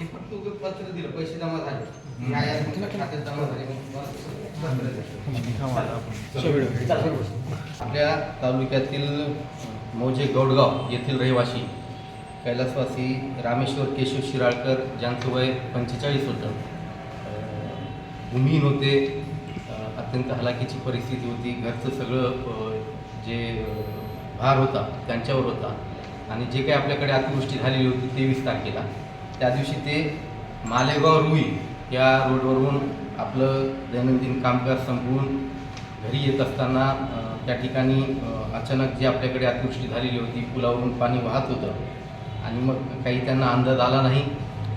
ते फक्त उगाच पत्र दिलं पैसे जमा झाले. खात्यात जमा झाले मग तुम्हाला पत्र दिलं. आपल्या तालुक्यातील मौजे गौडगाव येथील रहिवासी कैलासवासी रामेश्वर केशव शिराळकर ज्यांचं वय पंचेचाळीस होतं. अं, भूमिहीन होते. अं, अत्यंत हलाखीची परिस्थिती होती. घरचं सगळं अं, जे अं, भार होता त्यांच्यावर होता. आणि जे काही आपल्याकडे अतिवृष्टी झालेली होती तेवीस तारखेला. त्या दिवशी ते मालेगाव रुई या रोडवरून आपलं दैनंदिन कामकाज संपवून घरी येत असताना त्या ठिकाणी अचानक जी आपल्याकडे अतिवृष्टी झालेली होती पुलावरून पाणी वाहत होतं आणि मग काही त्यांना अंदाज आला नाही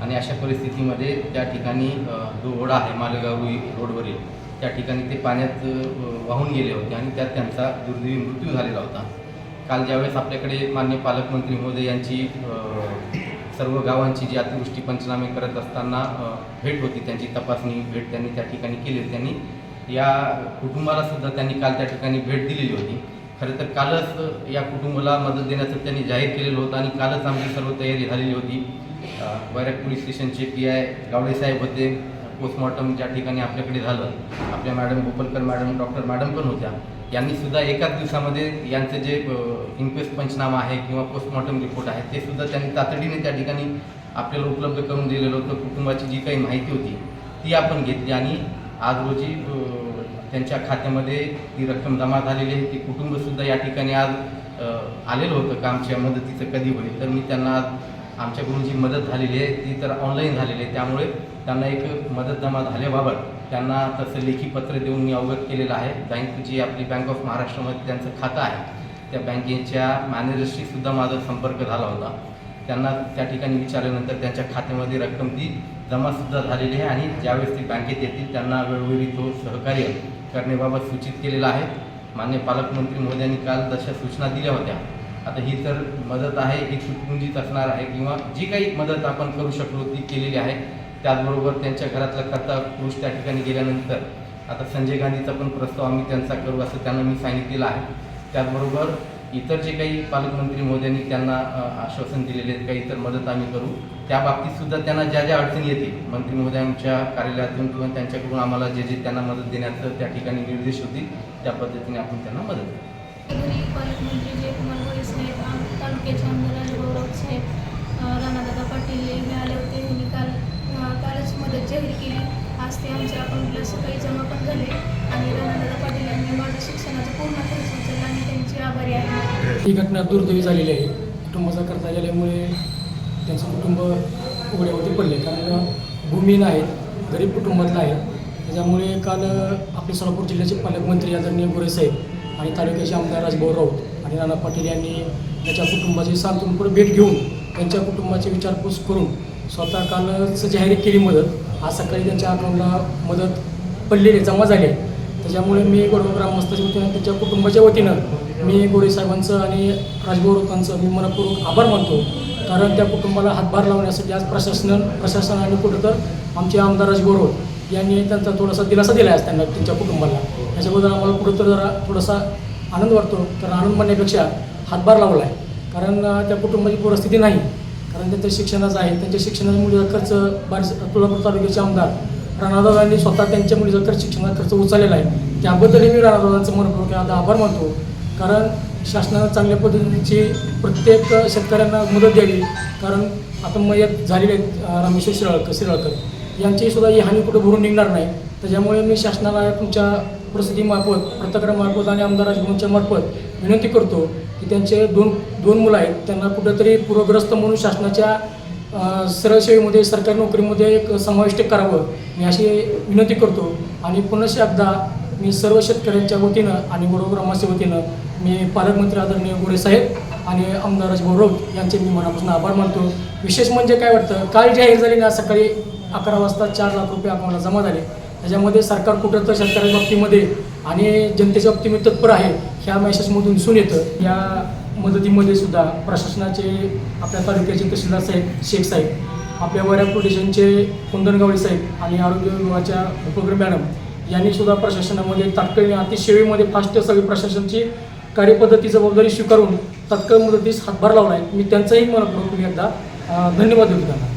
आणि अशा परिस्थितीमध्ये त्या ठिकाणी जो ओढा आहे मालेगाव रुई रोडवरील त्या ठिकाणी ते पाण्यात वाहून गेले होते आणि त्यात त्यांचा दुर्दैवी मृत्यू झालेला होता. काल ज्यावेळेस आपल्याकडे मान्य पालकमंत्री महोदय यांची सर्व गावांची जी अतिवृष्टी पंचनामे करत असताना भेट होती. त्यांची तपासणी भेट त्यांनी त्या ठिकाणी केली. त्यांनी या कुटुंबाला सुद्धा त्यांनी काल त्या ठिकाणी भेट दिलेली होती. खरं तर कालच या कुटुंबाला मदत देण्याचं त्यांनी जाहीर केलेलं होतं आणि कालच आमची सर्व तयारी झालेली होती. वैराग पोलीस स्टेशनचे पी आय गावडे साहेब होते. पोस्टमॉर्टम ज्या ठिकाणी आपल्याकडे झालं आपल्या madam Gopalkar madam doctor madam पण होत्या. यांनी सुद्धा एकाच दिवसामध्ये यांचं जे इन्क्वेस्ट पंचनामा आहे किंवा पोस्टमॉर्टम रिपोर्ट आहे ते सुद्धा त्यांनी तातडीने त्या ठिकाणी आपल्याला उपलब्ध करून दिलेलं होतं. कुटुंबाची जी काही माहिती होती ती आपण घेतली आणि आज रोजी त्यांच्या खात्यामध्ये ती रक्कम जमा झालेली आहे. ती कुटुंबसुद्धा या ठिकाणी आज आलेलं होतं का आमच्या मदतीचं कधी होईल. तर मी त्यांना आज आमच्याकडून जी मदत झालेली आहे ती तर ऑनलाईन झालेली आहे. त्यामुळे त्यांना एक मदत जमा झाल्याबाबत त्यांना तसं लेखी पत्र देऊन मी अवगत केलेलं आहे. बँक जी आपली बँक ऑफ महाराष्ट्रामध्ये त्यांचं खातं आहे त्या बँकेच्या मॅनेजरशी सुद्धा माझा संपर्क झाला होता. त्यांना त्या ठिकाणी विचारल्यानंतर त्यांच्या खात्यामध्ये रक्कम ती जमासुद्धा झालेली आहे आणि ज्यावेळेस ती बँकेत येतील त्यांना वेळोवेळी तो सहकार्य करण्याबाबत सूचित केलेला आहे. मान्य पालकमंत्री मोदी काल तशा सूचना दिल्या होत्या. आता ही तर मदत आहे ही तुटपुंजीच असणार आहे किंवा जी काही मदत आपण करू शकलो ती केलेली आहे. त्याचबरोबर त्यांच्या घरातला करता पुरुष त्या ठिकाणी गेल्यानंतर आता संजय गांधीचा पण प्रस्ताव आम्ही त्यांचा करू असं त्यांना मी सांगितलेलं आहे. त्याचबरोबर इतर जे काही पालकमंत्री मोद्यांनी त्यांना आश्वासन दिलेले आहेत काही इतर मदत आम्ही करू त्या बाबतीत सुद्धा त्यांना ज्या ज्या अडचणी येतील मंत्री महोदयांच्या कार्यालयातून किंवा त्यांच्याकडून आम्हाला जे जे त्यांना मदत देण्याचं त्या ठिकाणी निर्देश होतील त्या पद्धतीने आपण त्यांना मदत करू. सकाळी जमा पण झाले. आणि राणादादा पाटील यांनी माझ्या शिक्षणाचा पूर्ण खर्च उचलला आणि त्यांचे आभारी आहे. ही घटना दुर्दैवी झालेली आहे. कुटुंबाचा करता गेल्यामुळे त्यांचं कुटुंब उघड्यावरती पडले. कारण भूमीन आहेत गरीब कुटुंबातलं आहे. त्याच्यामुळे काल आपले सोलापूर जिल्ह्याचे पालकमंत्री आदरणीय गोरेसाहेब आणि तालुक्याचे आमदार राजभाऊ राऊत आणि नाना पाटील यांनी त्याच्या कुटुंबाची सांत्वनपूर्व भेट घेऊन त्यांच्या कुटुंबाची विचारपूस करून स्वतः कालच जाहीर केली मदत. आज सकाळी त्यांच्या अकाउंटला मदत पडलेले जमा झाले. त्याच्यामुळे मी गोडगाव ग्रामस्थाच्या वतीनं त्यांच्या कुटुंबाच्या वतीनं मी गोरेसाहेबांचं आणि राजभाऊ मी मनपूर्वक आभार मानतो. कारण त्या कुटुंबाला हातभार लावण्यासाठी आज प्रशासन प्रशासनाने कुठं तर आमचे आमदार राजगौरव यांनी त्यांचा थोडासा दिलासा दिला आहे त्यांना त्यांच्या कुटुंबाला. त्याच्याबद्दल आम्हाला कुठं तर जरा थोडासा आनंद वाटतो. कारण आनंद म्हणण्यापेक्षा हातभार लावला आहे कारण त्या कुटुंबाची परिस्थिती नाही. कारण त्यांच्या शिक्षणाचं आहे. त्यांच्या शिक्षणामुळे खर्च बारीस तुळापूर तालुक्याचे आमदार राणादादांनी स्वतः त्यांच्या मुलीचा खर्च शिक्षणाचा खर्च उचललेला आहे. त्याबद्दलही मी राणादादांचं मनपूर्वक आता आभार मानतो. कारण शासनानं चांगल्या पद्धतीची प्रत्येक शेतकऱ्यांना मदत द्यावी. कारण आता मयत झालेले आहेत रामेश्वर शिराळकर शिराळकर. यांची सुद्धा ही हानी कुठं भरून निघणार नाही. त्याच्यामुळे मी शासनाला तुमच्या प्रसिद्धीमार्फत पत्रकारामार्फत आणि आमदार राजभवनच्या मार्फत विनंती करतो की त्यांचे दोन दोन मुलं आहेत त्यांना कुठंतरी पूरग्रस्त म्हणून शासनाच्या सरळ सेवेमध्ये सरकारी नोकरीमध्ये एक समाविष्ट करावं. मी अशी विनंती करतो. आणि पुन्हा एकदा मी सर्व शेतकऱ्यांच्या वतीनं आणि बरोबर ग्रामाच्या वतीनं मी पालकमंत्री आदरणीय गोरे साहेब आणि आमदार राजभाऊ राऊत यांचे मी मनापासून आभार मानतो. विशेष म्हणजे काय वाटतं? काल जाहीर झाली ना सकाळी अकरा वाजता चार लाख रुपये अकाउंटला जमा झाले. त्याच्यामध्ये सरकार कुठं तर शेतकऱ्यांच्या बाबतीमध्ये आणि जनतेच्या बाबतीमध्ये तत्पर आहे ह्या मेसेजमधून दिसून येतं. या मदतीमध्ये सुद्धा प्रशासनाचे आपल्या तालुक्याचे तहसीलदार साहेब शेख साहेब आपल्या वऱ्या स्टेशनचे कुंदनगावडे साहेब आणि आरोग्य विभागाच्या उपक्रम मॅडम यांनी सुद्धा प्रशासनामध्ये तात्काळ अतिशेवेमध्ये फास्ट सगळी प्रशासनाची कार्यपद्धती जबाबदारी स्वीकारून तत्काळ मदतीस हातभार लावला आहे मी त्यांचाही मनपूर्वक एकदा धन्यवाद देऊ त्यांना.